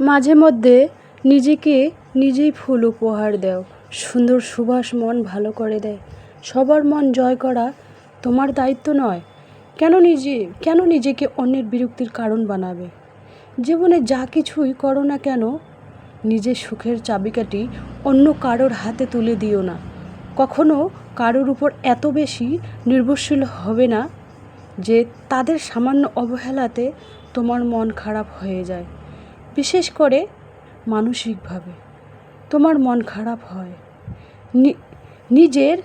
মাঝে মধ্যে নিজেকে নিজেই ফুল উপহার দাও। সুন্দর সুবাস মন ভালো করে দেয়। সবার মন জয় করা তোমার দায়িত্ব নয়। কেন নিজে, কেন নিজেকে অন্যের বিরক্তির কারণ বানাবে? জীবনে যা কিছুই করো না কেন, নিজের সুখের চাবিকাঠি অন্য কারোর হাতে তুলে দিও না। কখনো কারোর উপর এত বেশি নির্ভরশীল হবে না যে তাদের সামান্য অবহেলাতে তোমার মন খারাপ হয়ে যায়, বিশেষ করে মানসিকভাবে। তোমার মন খারাপ হয়। নিজের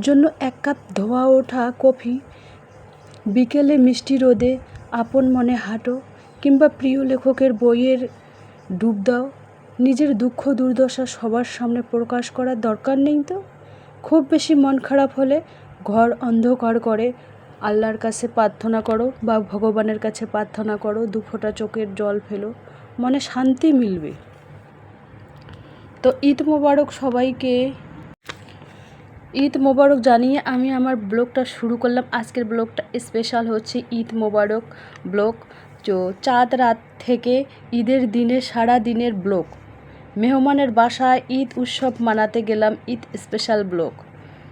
জন্য এক কাপ ধোয়া ওঠা কফি, বিকেলে মিষ্টি রোদে আপন মনে হাঁটো কিংবা প্রিয় লেখকের বইয়ের ডুব দাও, নিজের দুঃখ দুর্দশা সবার সামনে প্রকাশ করার দরকার নেই তো? খুব বেশি মন খারাপ হলে ঘর অন্ধকার করে আল্লাহর কাছে প্রার্থনা করো বা ভগবানের কাছে প্রার্থনা করো, দু ফোঁটা চোখের জল ফেলো, মনে শান্তি মিলবে। তো ঈদ মোবারক সবাইকে, ঈদ মোবারক জানিয়ে আমি আমার ব্লগটা শুরু করলাম। আজকের ব্লগটা স্পেশাল হচ্ছে ঈদ মোবারক ব্লগ। তো চাঁদ রাত থেকে ঈদের দিনে সারা দিনের ব্লগ। মেহমানের বাসায় ঈদ উৎসব মানাতে গেলাম ঈদ স্পেশাল ব্লগ।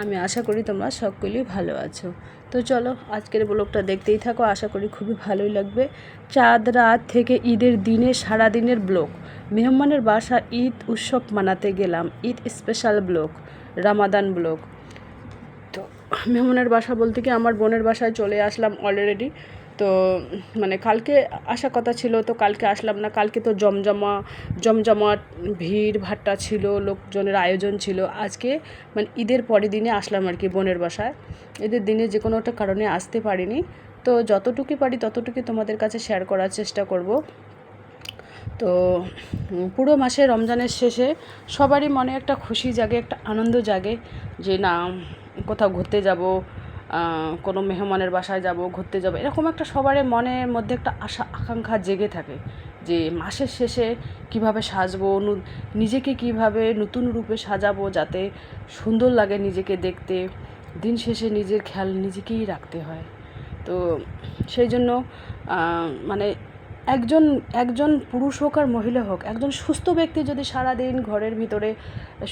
আমি আশা করি তোমরা সকলেই ভালো আছো। তো চলো, আজকের ব্লগটা দেখতেই থাকো, আশা করি খুবই ভালোই লাগবে। চাঁদ রাত থেকে ঈদের দিনে সারা দিনের ব্লগ। মেহমানের বাসা ঈদ উৎসব মানাতে গেলাম, Eid special blog, Ramadan blog. তো, মেহমানের বাসা বলতে কি, আমার বোনের বাসায় চলে আসলাম অলরেডি তো মানে কালকে আসা কথা ছিল, তো কালকে আসলাম না। কালকে তো জমজমা, জমজমাট ভিড়, ভাট্টা ছিল, লোকজনের আয়োজন ছিল। আজকে মানে ঈদের পরের দিনে আসলাম আর কি বোনের বাসায়। ঈদের দিনে যে কোনো একটা কারণে আসতে পারিনি। তো যতটুকু পারি ততটুকু তোমাদের কাছে শেয়ার করার চেষ্টা করব। তো পুরো মাসে রমজানের শেষে সবারই মনে একটা খুশি জাগে, একটা আনন্দ জাগে যে না, কোথাও ঘুরতে যাব কোনো মেহমানের বাসায় যাব, ঘুরতে যাব, এরকম একটা সবারই মনের মধ্যে একটা আশা, আকাঙ্ক্ষা জেগে থাকে যে মাসের শেষে কীভাবে সাজবো নিজেকে কীভাবে নতুন রূপে সাজাবো যাতে সুন্দর লাগে নিজেকে দেখতে, দিন শেষে নিজের খেয়াল নিজেকেই রাখতে হয়। তো সেই জন্য মানে একজন একজন পুরুষ হোক আর মহিলা হোক, একজন সুস্থ ব্যক্তি যদি সারাদিন ঘরের ভিতরে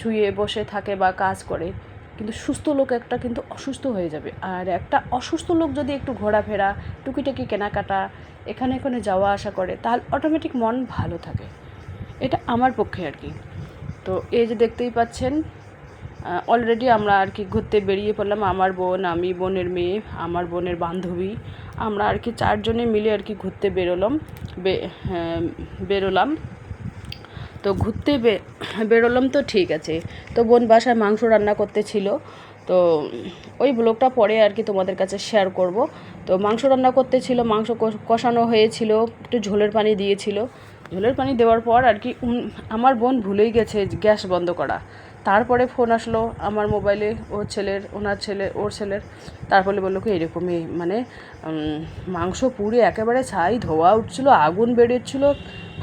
শুয়ে বসে থাকে বা কাজ করে কিন্তু সুস্থ লোক একটা কিন্তু অসুস্থ হয়ে যাবে। আর একটা অসুস্থ লোক যদি একটু ঘোরাফেরা টুকিটাকি কেনাকাটা এখানে এখানে যাওয়া আসা করে তাহলে অটোমেটিক মন ভালো থাকে। এটা আমার পক্ষে আর কি। তো এই যে দেখতেই পাচ্ছেন অলরেডি আমরা আর কি ঘুরতে বেরিয়ে পড়লাম। আমার বোন আমি বোনের মেয়ে আমার বোনের বান্ধবী আমরা আর কি চারজনে মিলে আর কি ঘুরতে বেরোলাম হ্যাঁ, বেরোলাম। তো ঘুরতে বেরোলাম তো ঠিক আছে। তো বোন বাসায় মাংস রান্না করতে ছিল। তো ওই ব্লগটা পরে আর কি তোমাদের কাছে শেয়ার করব। তো মাংস রান্না করতে ছিল, মাংস কষানো হয়েছিল, একটু ঝোলের পানি দিয়েছিল। ঝোলের পানি দেওয়ার পর আর কি আমার বোন ভুলেই গেছে গ্যাস বন্ধ করা। তারপরে ফোন আসলো আমার মোবাইলে ওর ছেলের, ওনার ছেলে, ওর ছেলের। তারপরে বলল কি, এরকমই মানে মাংস পুড়ে একেবারে ছাই, ধোয়া উঠছিল, আগুন বেরিয়েছিল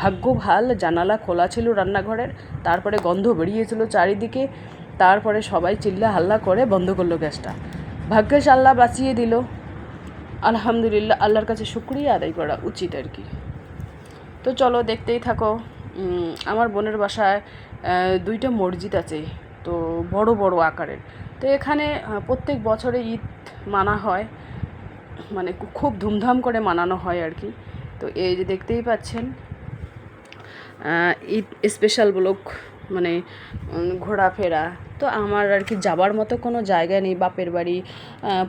ভাগ্য ভালো, জানালা খোলা ছিল রান্নাঘরের, তারপরে গন্ধ বেরিয়েছিল চারিদিকে, তারপরে সবাই চিল্লা হাল্লা করে বন্ধ করল গ্যাসটা। ভাগ্যেশ আল্লাহ বাঁচিয়ে দিল। আলহামদুলিল্লাহ, আল্লাহর কাছে শুক্রিয়া আদায় করা উচিত আর কি। তো চলো দেখতেই থাকো আমার বোনের বাসায় দুইটা মসজিদ আছে, তো বড় বড় আকারের। তো এখানে প্রত্যেক বছরে ঈদ মানা হয় মানে খুব ধুমধাম করে মানানো হয় আর কি। তো এই যে দেখতেই পাচ্ছেন ঈদ স্পেশাল ব্লক মানে ঘোরাফেরা। তো আমার আর কি যাবার মতো কোনো জায়গা নেই বাপের বাড়ি।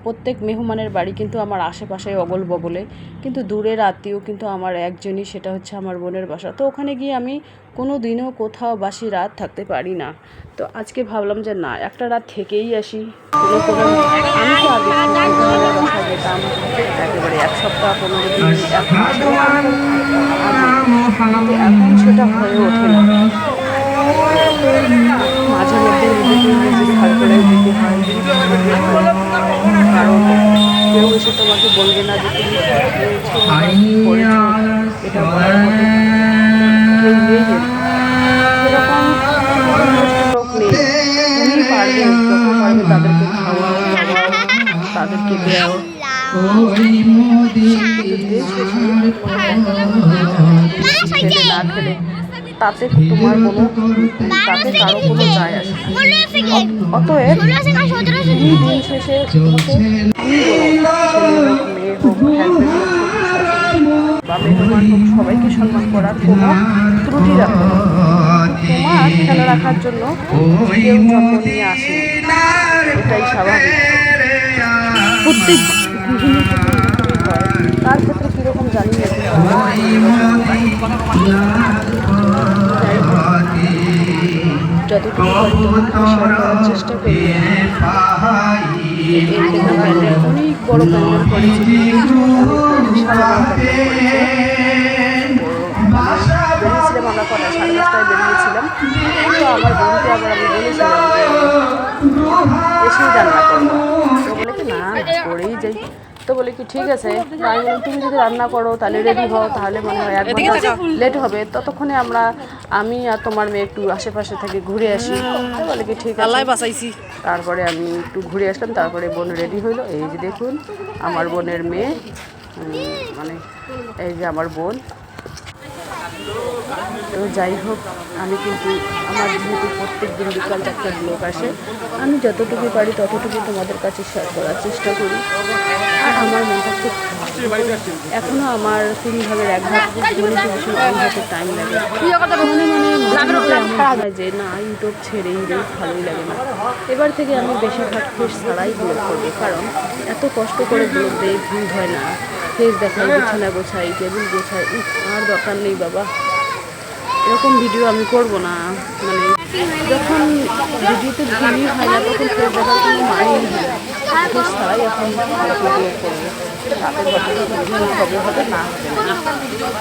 প্রত্যেক মেহমানের বাড়ি কিন্তু আমার আশেপাশে অগল বগলে। কিন্তু দূরের আত্মীয় কিন্তু আমার একজনই সেটা হচ্ছে আমার বোনের বাসা। তো ওখানে গিয়ে আমি কোনো দিনও কোথাও বাসি রাত থাকতে পারি না। তো আজকে ভাবলাম যে না একটা রাত থেকেই আসি। কোনো কোনো আমি তো আগে খুব যেতাম একেবারে এক সপ্তাহ পনেরো দিন এখন সেটা হয়ে ওঠে না। মাঝে মধ্যে নিজেকে নিজে ঘাড় দিতে কারণ কেউ এসে তোমাকে বলবে না যে তুমি এটা তাতে তোমার কোনো তাতে কারও কোনো যায় আসে অতএব তুমি দিন শেষে সবাইকে সম্মান করার কোনো ত্রুটি রাখো তোমার খেয়াল রাখার জন্য জন্ম নিয়ে আসে এটাই স্বাভাবিক। প্রত্যেক তার ক্ষেত্রে কীরকম জানি না। কিন্তু যাই হোক, যতটুকু পারি চেষ্টা করি দেখো প্যান্ডেল অনেক বেরিয়েছিলাম। তো আমার বোনকে আবার আমি বলেছিলাম না, করেই যাই। তো বলে কি ঠিক আছে তো আমি বললাম, তুমি যদি রান্না করো তাহলে রেডি হও তাহলে মনে হয় এক ঘণ্টা লেট হবে। ততক্ষণে আমরা আমি আর তোমার মেয়ে একটু আশেপাশে থেকে ঘুরে আসি। বলে কি ঠিক আছে। তারপরে আমি একটু ঘুরে আসলাম তারপরে বোন রেডি হইল। এই যে দেখুন আমার বোনের মেয়ে মানে এই যে আমার বোন। তো যাই হোক আমি কিন্তু আমার যেহেতু প্রত্যেক দিন বিকাল চারটার লোক আসে আমি যতটুকু পারি ততটুকু তোমাদের কাছে শেয়ার করার চেষ্টা করি। আমার মনটা খুব খারাপ। এখনও আমার তিন ভাগের এক ভাগ টাইম লাগে। মনে মনে হয় যে না ইউটিউব ছেড়েই দিই ভালোই লাগে না। এবার থেকে আমি বেশিরভাগ ফেস ছাড়াই ব্লগ করব কারণ এত কষ্ট করে ব্লগ দেই ভিউ হয় না। ফেস দেখাই বিছানা গোছাই টেবিল গোছাই আর দরকার নেই বাবা। এরকম ভিডিও আমি করব না। মানে যখন ভিডিওতে ভিউই হয় না তখন ফেস দেখার কোনো মানেই হয় না। ফেস ছাড়াই হবে না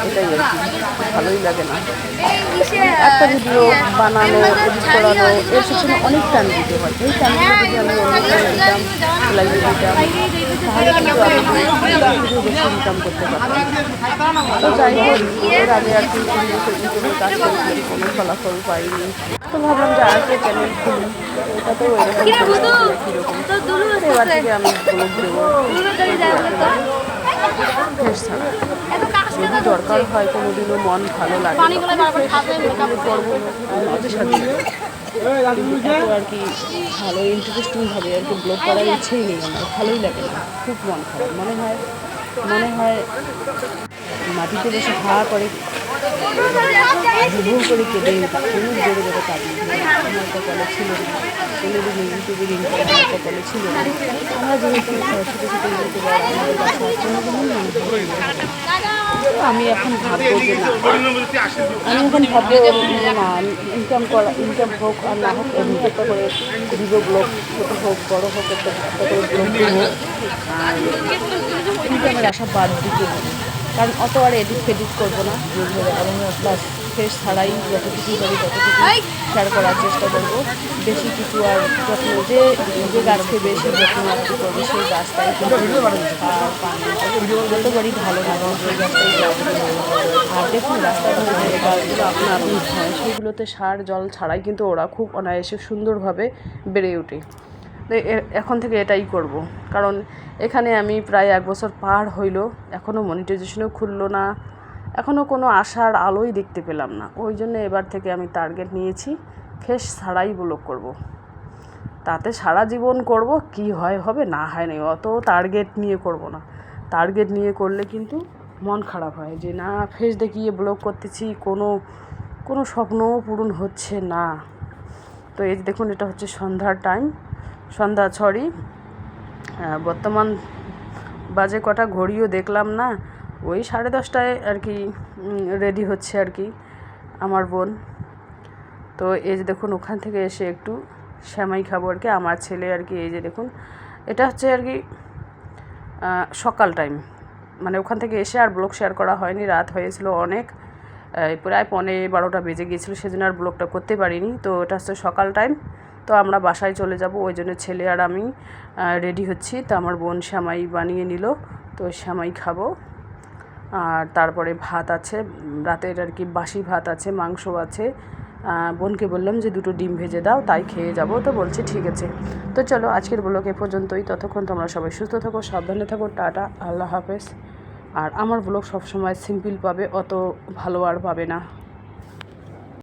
এটাই কি ভালোই লাগে না একটা ভিডিও বানানো এডিট করানো এর পিছনে অনেক টাইম দিতে হয় এই টাইমটা যদি আমি অন্য কাজে দিতাম করতে পারতাম তো যাই আর কি কুড়ি বছর ইউটিউবে কাজ করেছিলাম কোনো ফলাফল পাইনি তো ভাবলাম যে আর একটা চ্যানেল খুলি এটাতেও এরকম থেকে আমি ব্লগ দেবো ফ্রেশ ছাড়া যদি দরকার হয় কোনো দিনও মন ভালো লাগে আর কি ভালো ইন্টারেস্টিংভাবে আর কি ব্লগ করার ইচ্ছেই নেই আমার ভালোই লাগে না খুব মন খারাপ। মনে হয় মনে হয় মাটিতে বসে হাওয়া করে ভুল করে কেঁদে খুব জোরে জোরে কাঁদি আমার কপালে ছিল না কপালে ছিল না আমরা যেহেতু ছোটো ছোটো। তো আমি এখন ভাববো আমি এখন ভাববো না ইনকাম করা ইনকাম হোক আর না হোক, এমনি একটা করে দিব ব্লগ ছোটো হোক, বড়ো হোক, একটা করে ব্লগ আর ইনকামের আশা বাদ দিতে হবে কারণ অত আর এডিট ফেডিট করব না। প্লাস ফেস ছাড়াই যতটুকু পারি ততটুকু শেয়ার করার চেষ্টা করব। বেশি কিছু আর যত্ন যে যে গাছকে বেশি যত্ন আত্মি করবে সেই গাছটাই পানি যতবারই ভালো লাগে সেই গাছটাই আর দেখুন রাস্তা ধরে যে গাছগুলো আপনা আপনি হয় সেগুলোতে সার জল ছাড়াই কিন্তু ওরা খুব অনায়াসে সুন্দরভাবে বেড়ে ওঠে। এখন থেকে এটাই করব। কারণ এখানে আমি প্রায় এক বছর পার হইল এখনও মনিটাইজেশনও খুললো না এখনও কোনো আশার আলোই দেখতে পেলাম না। ওই জন্য এবার থেকে আমি টার্গেট নিয়েছি ফেস ছাড়াই ব্লগ করব। তাতে সারা জীবন করব, কি হয় হবে না হয় না অত টার্গেট নিয়ে করব না। টার্গেট নিয়ে করলে কিন্তু মন খারাপ হয় যে, না, ফেস দেখিয়ে ব্লগ করতেছি, কোনো কোনো স্বপ্নও পূরণ হচ্ছে না। তো এই দেখুন, এটা হচ্ছে সন্ধ্যার টাইম সন্ধ্যা ছড়ি। বর্তমান বাজে কটা ঘড়িও দেখলাম না। ওই সাড়ে দশটায় আর কি রেডি হচ্ছে আর কি আমার বোন। তো এই যে দেখুন, ওখান থেকে এসে একটু শ্যামাই খাব আর কি। আমার ছেলে আর কি, এই যে দেখুন, এটা হচ্ছে আর কি সকাল টাইম মানে ওখান থেকে এসে আর ব্লগ শেয়ার করা হয়নি, রাত হয়েছিল অনেক। প্রায় পৌনে বারোটা বেজে গিয়েছিল, সেজন্য আর ব্লগটা করতে পারিনি। তো এটা হচ্ছে সকাল টাইম তো আমরা বাসায় চলে যাব, ওই জন্য ছেলে আর আমি রেডি হচ্ছি। তো আমার বোন শ্যামাই বানিয়ে নিল, তো শ্যামাই খাব। আর তারপরে ভাত আছে, রাতের আর কি বাসি ভাত আছে, মাংস আছে। বোনকে বললাম যে দুটো ডিম ভেজে দাও, তাই খেয়ে যাব। তো বলছে, ঠিক আছে। তো চলো, আজকের ব্লগ এ পর্যন্তই। ততক্ষণ তোমরা সবাই সুস্থ থাকো, সাবধানে থাকো, টাটা, আল্লাহ হাফেজ। আর আমার ব্লগ সবসময় সিম্পল পাবে, অত ভালো আর পাবে না।